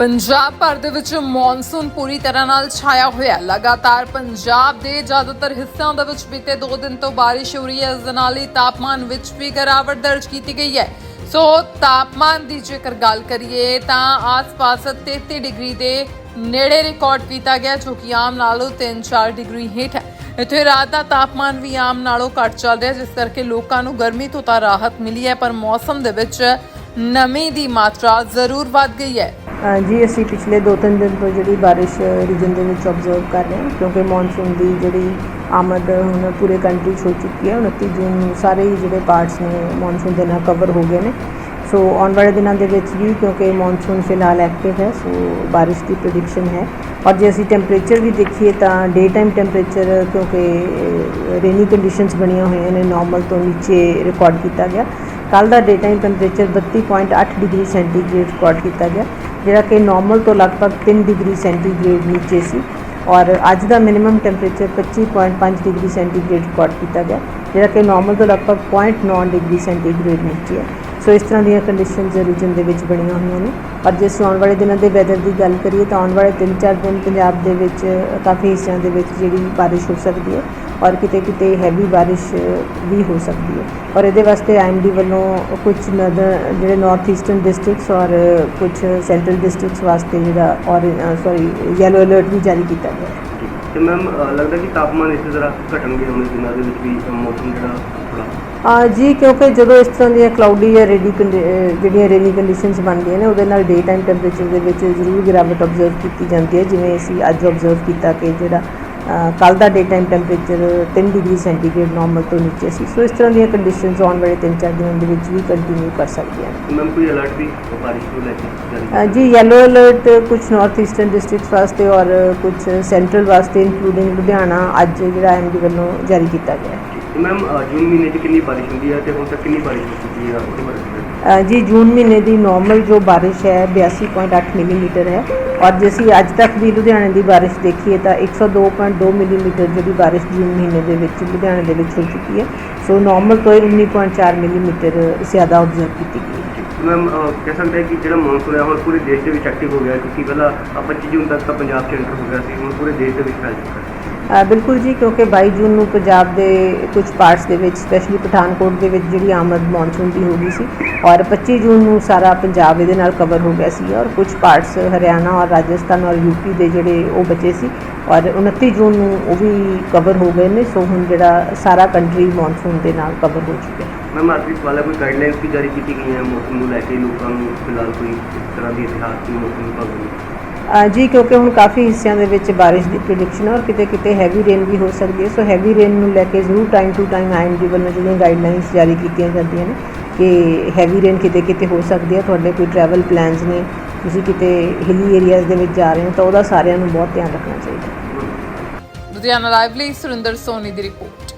ਪੰਜਾਬ ਭਰ ਦੇ ਵਿੱਚ ਮੌਨਸੂਨ ਪੂਰੀ ਤਰ੍ਹਾਂ ਨਾਲ ਛਾਇਆ ਹੋਇਆ ਹੈ। ਲਗਾਤਾਰ ਪੰਜਾਬ ਦੇ ਜ਼ਿਆਦਾਤਰ ਹਿੱਸਿਆਂ ਦੇ ਵਿੱਚ ਬੀਤੇ 2 ਦਿਨ ਤੋਂ ਬਾਰਿਸ਼ ਹੋ ਰਹੀ ਹੈ। ਇਸ ਦੇ ਨਾਲ ਹੀ ਤਾਪਮਾਨ ਵਿੱਚ ਵੀ ਗਿਰਾਵਟ ਦਰਜ ਕੀਤੀ ਗਈ ਹੈ। ਸੋ ਤਾਪਮਾਨ ਦੀ ਜੇਕਰ ਗੱਲ ਕਰੀਏ ਤਾਂ ਆਸ-ਪਾਸ 33 ਡਿਗਰੀ ਦੇ ਨੇੜੇ ਰਿਕਾਰਡ ਕੀਤਾ ਗਿਆ, ਜੋ ਕਿ ਆਮ ਨਾਲੋਂ 3-4 ਡਿਗਰੀ ਹੇਠ ਹੈ। ਇੱਥੇ ਰਾਤ ਦਾ ਤਾਪਮਾਨ ਵੀ ਆਮ ਨਾਲੋਂ ਘੱਟ ਚੱਲ ਰਿਹਾ ਜਿਸ ਕਰਕੇ ਲੋਕਾਂ ਨੂੰ ਗਰਮੀ ਤੋਂ ਤਾਂ ਰਾਹਤ ਮਿਲੀ ਹੈ, ਪਰ ਮੌਸਮ ਦੇ ਵਿੱਚ ਨਮੀ ਦੀ ਮਾਤਰਾ ਜ਼ਰੂਰ ਵੱਧ ਗਈ ਹੈ। ਜੀ, ਅਸੀਂ ਪਿਛਲੇ 2-3 ਦਿਨ ਤੋਂ ਜਿਹੜੀ ਬਾਰਿਸ਼ ਰੀਜਨ ਦੇ ਵਿੱਚ ਆਬਜ਼ਰਵ ਕਰ ਰਹੇ ਹਾਂ, ਕਿਉਂਕਿ ਮੌਨਸੂਨ ਦੀ ਜਿਹੜੀ ਆਮਦ ਹੁਣ ਪੂਰੇ ਕੰਟਰੀ 'ਚ ਹੋ ਚੁੱਕੀ ਹੈ 29 ਜੂਨ ਨੂੰ ਸਾਰੇ ਹੀ ਜਿਹੜੇ ਪਾਰਟਸ ਨੇ ਮੌਨਸੂਨ ਦੇ ਨਾਲ ਕਵਰ ਹੋ ਗਏ ਨੇ। ਸੋ ਆਉਣ ਵਾਲੇ ਦਿਨਾਂ ਦੇ ਵਿੱਚ ਵੀ ਕਿਉਂਕਿ ਮੌਨਸੂਨ ਫਿਲਹਾਲ ਐਕਟਿਵ ਹੈ ਸੋ ਬਾਰਿਸ਼ ਦੀ ਪ੍ਰੈਡਿਕਸ਼ਨ ਹੈ। ਔਰ ਜੇ ਅਸੀਂ ਟੈਂਪਰੇਚਰ ਵੀ ਦੇਖੀਏ ਤਾਂ ਡੇ ਟਾਈਮ ਟੈਂਪਰੇਚਰ ਕਿਉਂਕਿ ਰੇਨੀ ਕੰਡੀਸ਼ਨਸ ਬਣੀਆਂ ਹੋਈਆਂ ਨੇ ਨਾਰਮਲ ਤੋਂ ਨੀਚੇ ਰਿਕਾਰਡ ਕੀਤਾ ਗਿਆ। ਕੱਲ ਦਾ day time temperature 32.8 degree centigrade record ਕੀਤਾ ਗਿਆ। ਜਿਹੜਾ ਕਿ ਨਾਰਮਲ ਤੋਂ ਲਗਭਗ 3 ਡਿਗਰੀ ਸੈਂਟੀਗ੍ਰੇਡ ਨੀਚੇ ਸੀ ਔਰ ਅੱਜ ਦਾ minimum temperature 25.5 degree centigrade record ਕੀਤਾ ਗਿਆ, ਜਿਹੜਾ ਕਿ ਨਾਰਮਲ ਤੋਂ ਲਗਭਗ 0.9 ਡਿਗਰੀ ਸੈਂਟੀਗ੍ਰੇਡ ਨੀਚੇ ਹੈ। ਸੋ ਇਸ ਤਰ੍ਹਾਂ ਦੀਆਂ ਕੰਡੀਸ਼ਨਸ ਰੀਜਨ ਦੇ ਵਿੱਚ ਬਣੀਆਂ ਹੋਈਆਂ ਨੇ। ਔਰ ਜੇ ਅਸੀਂ ਆਉਣ ਵਾਲੇ ਦਿਨਾਂ ਦੇ ਵੈਦਰ ਦੀ ਗੱਲ ਕਰੀਏ ਤਾਂ ਆਉਣ ਵਾਲੇ 3-4 ਦਿਨ ਪੰਜਾਬ ਦੇ ਵਿੱਚ, ਕਾਫੀ ਹਿੱਸਿਆਂ ਦੇ ਵਿੱਚ ਜਿਹੜੀ ਬਾਰਿਸ਼ ਹੋ ਸਕਦੀ ਹੈ। ਔਰ ਕਿਤੇ ਕਿਤੇ ਹੈਵੀ ਬਾਰਿਸ਼ ਵੀ ਹੋ ਸਕਦੀ ਹੈ। ਔਰ ਇਹਦੇ ਵਾਸਤੇ ਆਈਐਮਡੀ ਵੱਲੋਂ ਕੁਝ ਨਦਰ ਜਿਹੜੇ ਨਾਰਥ ਈਸਟਰਨ ਡਿਸਟ੍ਰਿਕਟਸ ਔਰ ਕੁਝ ਸੈਂਟਰਲ ਡਿਸਟ੍ਰਿਕਟਸ ਵਾਸਤੇ ਜਿਹੜਾ ਔਰ ਸੌਰੀ ਯੈਲੋ ਅਲਰਟ ਵੀ ਜਾਰੀ ਕੀਤਾ ਗਿਆ ਹੈ। ਤੇ ਮੈਮ ਲੱਗਦਾ ਕਿ ਤਾਪਮਾਨ ਇਸੇ ਤਰ੍ਹਾਂ ਘਟਣਗੇ ਹੁਣ ਦਿਨਾਂ ਦੇ ਵਿੱਚ ਵੀ ਮੌਸਮ ਜਿਹੜਾ ਆ ਜੀ ਕਿਉਂਕਿ ਜਦੋਂ ਇਸ ਤਰ੍ਹਾਂ ਦੀਆਂ ਕਲਾਉਡੀ ਜਾਂ ਰੇਡੀ ਜਿਹੜੀਆਂ ਰੇਨੀ ਕੰਡੀਸ਼ਨਸ ਬਣਦੀਆਂ ਨੇ ਉਹਦੇ ਨਾਲ ਡੇ ਟਾਈਮ ਟੈਂਪਰੇਚਰ ਦੇ ਵਿੱਚ ਜ਼ਰੂਰ ਗਿਰਾਵਟ ਆਬਜ਼ਰਵ ਕੀਤੀ ਜਾਂਦੀ ਹੈ ਜਿਵੇਂ ਅਸੀਂ ਅੱਜ ਆਬਜ਼ਰਵ ਕੀਤਾ ਕਿ ਜਿਹੜਾ ਕੱਲ ਦਾ day time temperature 3 degree centigrade normal ਤੋਂ ਨੀਚੇ ਸੀ। ਸੋ ਇਸ ਤਰ੍ਹਾਂ ਦੀਆਂ ਕੰਡੀਸ਼ਨਸ ਆਉਣ ਵਾਲੇ 3-4 ਦਿਨਾਂ ਦੇ ਵਿੱਚ ਵੀ ਕੰਟੀਨਿਊ ਕਰ ਸਕਦੀਆਂ ਨੇ ਮੈਮ ਕੋਈ ਅਲਰਟ ਵੀ ਬਾਰਿਸ਼ ਨੂੰ ਲੈ ਕੇ ਜੀ ਯੈਲੋ ਅਲਰਟ ਕੁਝ ਨਾਰਥ ਈਸਟਰਨ ਡਿਸਟ੍ਰਿਕਟਸ ਵਾਸਤੇ ਔਰ ਕੁਝ ਸੈਂਟਰਲ ਵਾਸਤੇ ਇਨਕਲੂਡਿੰਗ ਲੁਧਿਆਣਾ ਅੱਜ ਜਿਹੜਾ ਐਮਡੀ ਵੱਲੋਂ ਜਾਰੀ ਕੀਤਾ ਗਿਆ ਹੈ। ਮੈਮ ਜੂਨ ਮਹੀਨੇ 'ਚ ਕਿੰਨੀ ਬਾਰਿਸ਼ ਹੁੰਦੀ ਹੈ ਤੇ ਹੁਣ ਤੱਕ ਕਿੰਨੀ ਬਾਰਿਸ਼ ਹੋ ਚੁੱਕੀ ਹੈ ਉਹਦੇ ਬਾਰੇ ਜੀ ਜੂਨ ਮਹੀਨੇ ਦੀ ਨਾਰਮਲ ਜੋ ਬਾਰਿਸ਼ ਹੈ 82.8 ਮਿਲੀਮੀਟਰ ਹੈ। ਔਰ ਜੇ ਅਸੀਂ ਅੱਜ ਤੱਕ ਦੀ ਲੁਧਿਆਣੇ ਦੀ ਬਾਰਿਸ਼ ਦੇਖੀਏ ਤਾਂ 102.2 ਮਿਲੀਮੀਟਰ ਜਿਹੜੀ ਬਾਰਿਸ਼ ਜੂਨ ਮਹੀਨੇ ਦੇ ਵਿੱਚ ਲੁਧਿਆਣੇ ਦੇ ਵਿੱਚ ਹੋ ਚੁੱਕੀ ਹੈ। ਸੋ ਨਾਰਮਲ ਤੋਂ 19.4 ਮਿਲੀਮੀਟਰ ਜ਼ਿਆਦਾ ਆਬਜ਼ਰਵ ਕੀਤੀ ਗਈ ਹੈ। ਮੈਮ ਕਹਿ ਸਕਦੇ ਹਾਂ ਕਿ ਜਿਹੜਾ ਮੌਨਸੂਨ ਹੈ ਹੁਣ ਪੂਰੇ ਦੇਸ਼ ਦੇ ਵਿੱਚ ਐਕਟਿਵ ਹੋ ਗਿਆ ਕਿਉਂਕਿ ਪਹਿਲਾਂ ਅ, 25 ਜੂਨ ਤੱਕ ਤਾਂ ਪੰਜਾਬ 'ਚ ਐਂਟਰ ਹੋ ਗਿਆ ਸੀ ਹੁਣ ਪੂਰੇ ਦੇਸ਼ ਦੇ ਵਿੱਚ ਫੈਲ ਚੁੱਕਾ ਹੈ। ਬਿਲਕੁਲ ਜੀ, ਕਿਉਂਕਿ 22 ਜੂਨ ਨੂੰ ਪੰਜਾਬ ਦੇ ਕੁਝ ਪਾਰਟਸ ਦੇ ਵਿੱਚ ਸਪੈਸ਼ਲੀ ਪਠਾਨਕੋਟ ਦੇ ਵਿੱਚ ਜਿਹੜੀ ਆਮਦ ਮੌਨਸੂਨ ਦੀ ਹੋ ਗਈ ਸੀ ਔਰ 25 ਜੂਨ ਨੂੰ ਸਾਰਾ ਪੰਜਾਬ ਇਹਦੇ ਨਾਲ ਕਵਰ ਹੋ ਗਿਆ ਸੀ ਔਰ ਕੁਝ ਪਾਰਟਸ ਹਰਿਆਣਾ ਔਰ ਰਾਜਸਥਾਨ ਔਰ ਯੂਪੀ ਦੇ ਜਿਹੜੇ ਉਹ ਬਚੇ ਸੀ ਔਰ 29 ਜੂਨ ਨੂੰ ਉਹ ਵੀ ਕਵਰ ਹੋ ਗਏ ਨੇ, ਸੋ ਹੁਣ ਜਿਹੜਾ ਸਾਰਾ ਕੰਟਰੀ ਮੌਨਸੂਨ ਦੇ ਨਾਲ ਕਵਰ ਹੋ ਚੁੱਕਿਆ ਹੈ। ਮੈਮ ਆਖਰੀ ਸਵਾਲ ਹੈ, ਕੋਈ ਗਾਈਡਲਾਈਨਸ ਵੀ ਜਾਰੀ ਕੀਤੀ ਗਈਆਂ ਮੌਸਮ ਨੂੰ ਲੈ ਕੇ, ਲੋਕਾਂ ਨੂੰ ਫਿਲਹਾਲ ਕੋਈ ਇਸ ਤਰ੍ਹਾਂ ਦੀ ਇਤਿਹਾਸ ਦੀ ਮੌਸਮ ਵਿਭਾਗ ਵੱਲੋਂ ਜੀ, ਕਿਉਂਕਿ ਹੁਣ ਕਾਫੀ ਹਿੱਸਿਆਂ ਦੇ ਵਿੱਚ ਬਾਰਿਸ਼ ਦੀ ਪ੍ਰੈਡਿਕਸ਼ਨ ਹੈ ਔਰ ਕਿਤੇ ਕਿਤੇ ਹੈਵੀ ਰੇਨ ਵੀ ਹੋ ਸਕਦੀ ਹੈ। ਸੋ ਹੈਵੀ ਰੇਨ ਨੂੰ ਲੈ ਕੇ ਜ਼ਰੂਰ ਟਾਈਮ ਟੂ ਟਾਈਮ ਆਈਐਮਡੀ ਵੱਲੋਂ ਜਿਹੜੀਆਂ ਗਾਈਡਲਾਈਨਸ ਜਾਰੀ ਕੀਤੀਆਂ ਜਾਂਦੀਆਂ ਨੇ ਕਿ ਹੈਵੀ ਰੇਨ ਕਿਤੇ ਕਿਤੇ ਹੋ ਸਕਦੀ ਹੈ। ਤੁਹਾਡੇ ਕੋਈ ਟਰੈਵਲ ਪਲਾਨਸ ਨੇ, ਤੁਸੀਂ ਕਿਤੇ ਹਿਲੀ ਏਰੀਆਜ਼ ਦੇ ਵਿੱਚ ਜਾ ਰਹੇ ਹੋ ਤਾਂ ਉਹਦਾ ਸਾਰਿਆਂ ਨੂੰ ਬਹੁਤ ਧਿਆਨ ਰੱਖਣਾ ਚਾਹੀਦਾ। ਲੁਧਿਆਣਾ ਲਾਈਵ ਲਈ ਸੁਰਿੰਦਰ ਸੋਨੀ ਦੀ ਰਿਪੋਰਟ